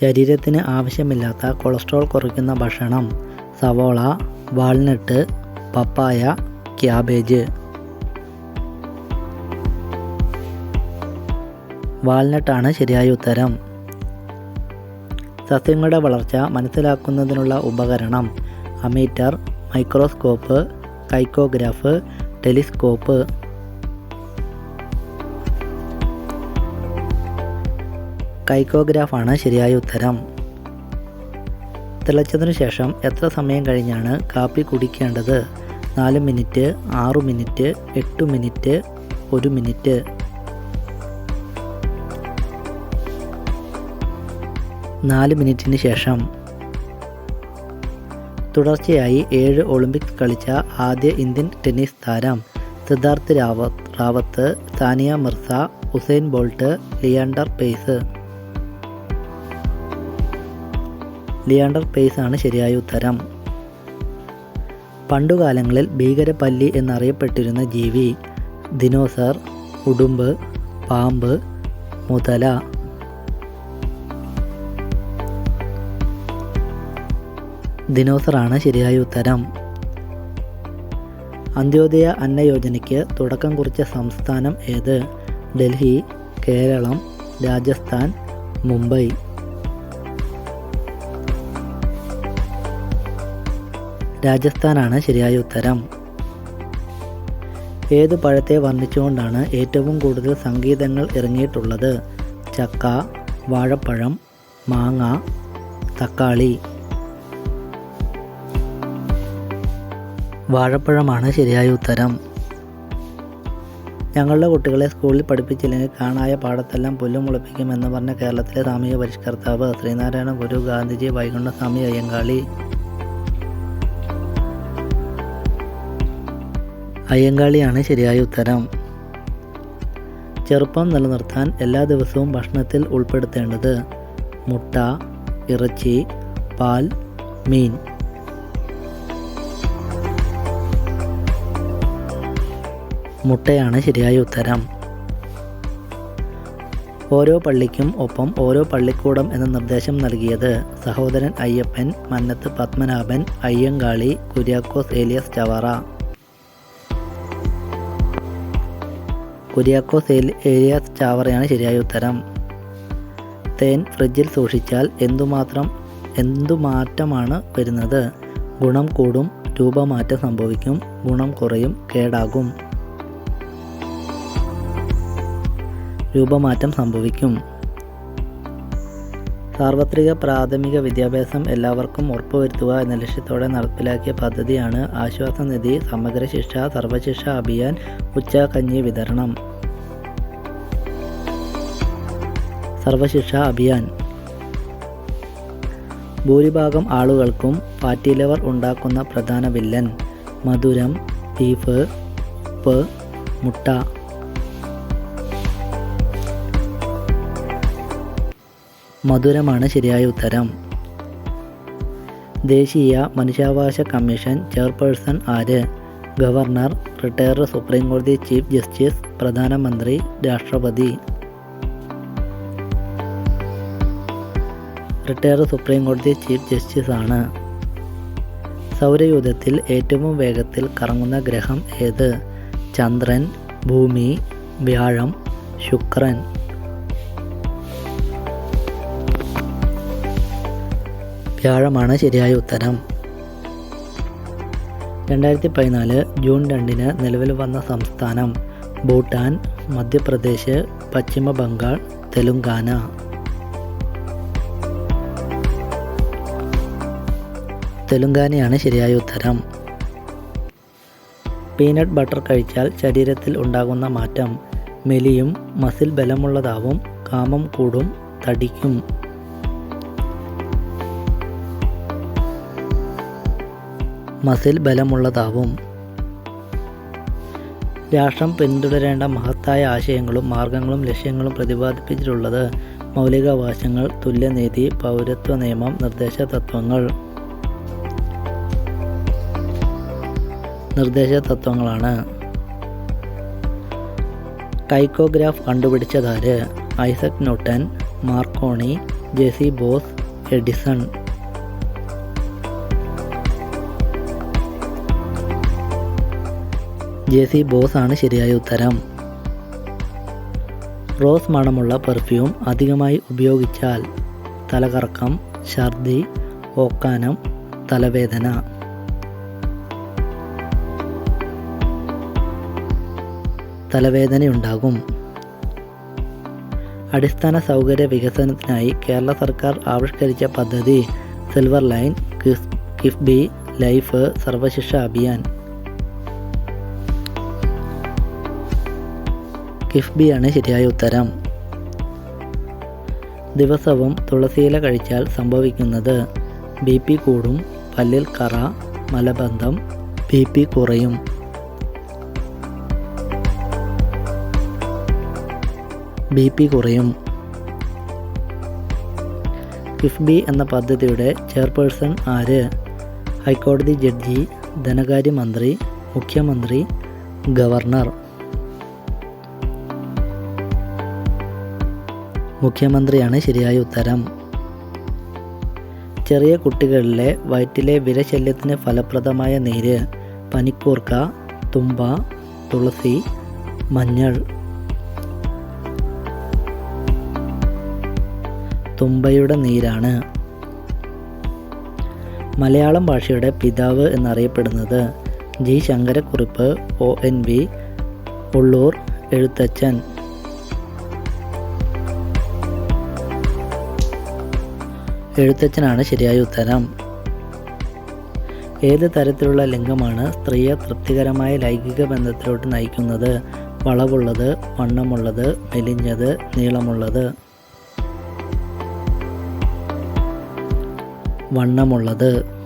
ശരീരത്തിന് ആവശ്യമില്ലാത്ത കൊളസ്ട്രോൾ കുറയ്ക്കുന്ന ഭക്ഷണം സവോള വാൾനട്ട് പപ്പായ ക്യാബേജ്. വാൾനട്ടാണ് ശരിയായ ഉത്തരം. സസ്യങ്ങളുടെ വളർച്ച മനസ്സിലാക്കുന്നതിനുള്ള ഉപകരണം അമീറ്റർ മൈക്രോസ്കോപ്പ് കൈക്കോഗ്രാഫ് ടെലിസ്കോപ്പ്. കൈക്കോഗ്രാഫാണ് ശരിയായ ഉത്തരം. തിളച്ചതിനു ശേഷം എത്ര സമയം കഴിഞ്ഞാണ് കാപ്പി കുടിക്കേണ്ടത്? നാല് മിനിറ്റ് ആറു മിനിറ്റ് എട്ട് മിനിറ്റ് ഒരു മിനിറ്റ്. നാല് മിനിറ്റിന് ശേഷം. തുടർച്ചയായി ഏഴ് ഒളിമ്പിക്സ് കളിച്ച ആദ്യ ഇന്ത്യൻ ടെന്നീസ് താരം സിദ്ധാർത്ഥ് റാവത്ത് റാവത്ത് സാനിയ മിർസ ഉസൈൻ ബോൾട്ട് ലിയാണ്ടർ പേസ് ലിയാണ്ടർ പേസ് ആണ് ശരിയായ ഉത്തരം. പണ്ടുകാലങ്ങളിൽ ഭീകരപ്പല്ലി എന്നറിയപ്പെട്ടിരുന്ന ജീവി ദിനോസർ ഉടുമ്പ് പാമ്പ് മുതല. ദിനോസറാണ് ശരിയായ ഉത്തരം. അന്ത്യോദയ അന്ന യോജനയ്ക്ക് തുടക്കം കുറിച്ച സംസ്ഥാനം ഏത്? ഡൽഹി കേരളം രാജസ്ഥാൻ മുംബൈ. രാജസ്ഥാനാണ് ശരിയായ ഉത്തരം. ഏത് പഴത്തെ വർണിച്ചുകൊണ്ടാണ് ഏറ്റവും കൂടുതൽ സംഗീതങ്ങൾ ഇറങ്ങിയിട്ടുള്ളത്? ചക്ക വാഴപ്പഴം മാങ്ങ തക്കാളി. വാഴപ്പഴമാണ് ശരിയായ ഉത്തരം. ഞങ്ങളുടെ കുട്ടികളെ സ്കൂളിൽ പഠിപ്പിച്ചില്ലെങ്കിൽ കാണായ പാടത്തെല്ലാം പുല്ലും മുളപ്പിക്കുമെന്ന് പറഞ്ഞ കേരളത്തിലെ സാമൂഹ്യ പരിഷ്കർത്താവ് ശ്രീനാരായണ ഗുരു ഗാന്ധിജി വൈകുണ്ഠസ്വാമി അയ്യങ്കാളി. അയ്യങ്കാളിയാണ് ശരിയായ ഉത്തരം. ചെറുപ്പം നിലനിർത്താൻ എല്ലാ ദിവസവും ഭക്ഷണത്തിൽ ഉൾപ്പെടുത്തേണ്ടത് മുട്ട ഇറച്ചി പാൽ മീൻ. മുട്ടയാണ് ശരിയായ ഉത്തരം. ഓരോ പള്ളിക്കും ഒപ്പം ഓരോ പള്ളിക്കൂടം എന്ന നിർദ്ദേശം നൽകിയത് സഹോദരൻ അയ്യപ്പൻ മന്നത്ത് പത്മനാഭൻ അയ്യങ്കാളി കുര്യാക്കോസ് ഏലിയസ് ചവറ. കുര്യാക്കോസ് ഏരിയാസ് ചാവറയാണ് ശരിയായ ഉത്തരം. തേൻ ഫ്രിഡ്ജിൽ സൂക്ഷിച്ചാൽ എന്തുമാത്രം എന്തുമാറ്റമാണ് വരുന്നത്? ഗുണം കൂടും രൂപമാറ്റം സംഭവിക്കും ഗുണം കുറയും കേടാകും. രൂപമാറ്റം സംഭവിക്കും. സാർവത്രിക പ്രാഥമിക വിദ്യാഭ്യാസം എല്ലാവർക്കും ഉറപ്പുവരുത്തുക എന്ന ലക്ഷ്യത്തോടെ നടപ്പിലാക്കിയ പദ്ധതിയാണ് ആശ്വാസനിധി സമഗ്ര ശിക്ഷ സർവശിക്ഷ അഭിയാൻ ഉച്ചകഞ്ഞി വിതരണം. സർവശിക്ഷ അഭിയാൻ. ഭൂരിഭാഗം ആളുകൾക്കും പാറ്റിലവർ ഉണ്ടാക്കുന്ന പ്രധാന വില്ലൻ മധുരം ബീഫ് ഉപ്പ് മുട്ട. മധുരമാണ് ശരിയായ ഉത്തരം. ദേശീയ മനുഷ്യാവകാശ കമ്മീഷൻ ചെയർപേഴ്സൺ ആര്? ഗവർണർ റിട്ടയർഡ് സുപ്രീം കോടതി ചീഫ് ജസ്റ്റിസ് പ്രധാനമന്ത്രി രാഷ്ട്രപതി. റിട്ടയർഡ് സുപ്രീം കോടതി ചീഫ് ജസ്റ്റിസ് ആണ്. സൗരയൂഥത്തിൽ ഏറ്റവും വേഗത്തിൽ കറങ്ങുന്ന ഗ്രഹം ഏത്? ചന്ദ്രൻ ഭൂമി വ്യാഴം ശുക്രൻ. വ്യാഴമാണ് ശരിയായ ഉത്തരം. രണ്ടായിരത്തി പതിനാല് ജൂൺ രണ്ടിന് നിലവിൽ വന്ന സംസ്ഥാനം ഭൂട്ടാൻ മധ്യപ്രദേശ് പശ്ചിമ ബംഗാൾ തെലുങ്കാന. തെലുങ്കാനയാണ് ശരിയായ ഉത്തരം. പീനട്ട് ബട്ടർ കഴിച്ചാൽ ശരീരത്തിൽ ഉണ്ടാകുന്ന മാറ്റം മെലിയും മസിൽ ബലമുള്ളതാവും കാമം കൂടും തടിക്കും. മസിൽ ബലമുള്ളതാവും. രാഷ്ട്രം പിന്തുടരേണ്ട മഹത്തായ ആശയങ്ങളും മാർഗങ്ങളും ലക്ഷ്യങ്ങളും പ്രതിപാദിപ്പിച്ചിട്ടുള്ളത് മൗലികാവകാശങ്ങൾ തുല്യനീതി പൗരത്വ നിയമം നിർദ്ദേശ തത്വങ്ങൾ നിർദ്ദേശ തത്വങ്ങളാണ് ടൈക്കോഗ്രാഫ് കണ്ടുപിടിച്ചതാര്? Isaac Newton Marconi J C Bose Edison. J C Bose ആണ് ശരിയായ ഉത്തരം. റോസ് മണമുള്ള പെർഫ്യൂം അധികമായി ഉപയോഗിച്ചാൽ തലകറക്കം ഛർദി ഓക്കാനം തലവേദന. തലവേദനയുണ്ടാകും. അടിസ്ഥാന സൗകര്യ വികസനത്തിനായി കേരള സർക്കാർ ആവിഷ്കരിച്ച പദ്ധതി silver line KIIFB life Sarva Shiksha Abhiyan. കിഫ്ബിയാണ് ശരിയായ ഉത്തരം. ദിവസവും തുളസിയില കഴിച്ചാൽ സംഭവിക്കുന്നത് ബി പി കൂടും പല്ലിൽ കറ മലബന്ധം ബി പി കുറയും. ബി പി കുറയും. കിഫ്ബി എന്ന പദ്ധതിയുടെ ചെയർപേഴ്സൺ ആര്? ഹൈക്കോടതി ജഡ്ജി ധനകാര്യമന്ത്രി മുഖ്യമന്ത്രി ഗവർണർ. മുഖ്യമന്ത്രിയാണ് ശരിയായ ഉത്തരം. ചെറിയ കുട്ടികളിലെ വയറ്റിലെ വിരശല്യത്തിന് ഫലപ്രദമായ നീര് പനിക്കൂർക്ക തുമ്പ തുളസി മഞ്ഞൾ. തുമ്പയുടെ നീരാണ്. മലയാളം ഭാഷയുടെ പിതാവ് എന്നറിയപ്പെടുന്നത് G. Sankarakurup O. N. V. Ulloor Ezhuthachan. എഴുത്തച്ഛനാണ് ശരിയായ ഉത്തരം. ഏത് തരത്തിലുള്ള ലിംഗമാണ് സ്ത്രീയെ തൃപ്തികരമായ ലൈംഗിക ബന്ധത്തിലോട്ട് നയിക്കുന്നത്? വളവുള്ളത് വണ്ണമുള്ളത് മെലിഞ്ഞത് നീളമുള്ളത്. വണ്ണമുള്ളത്.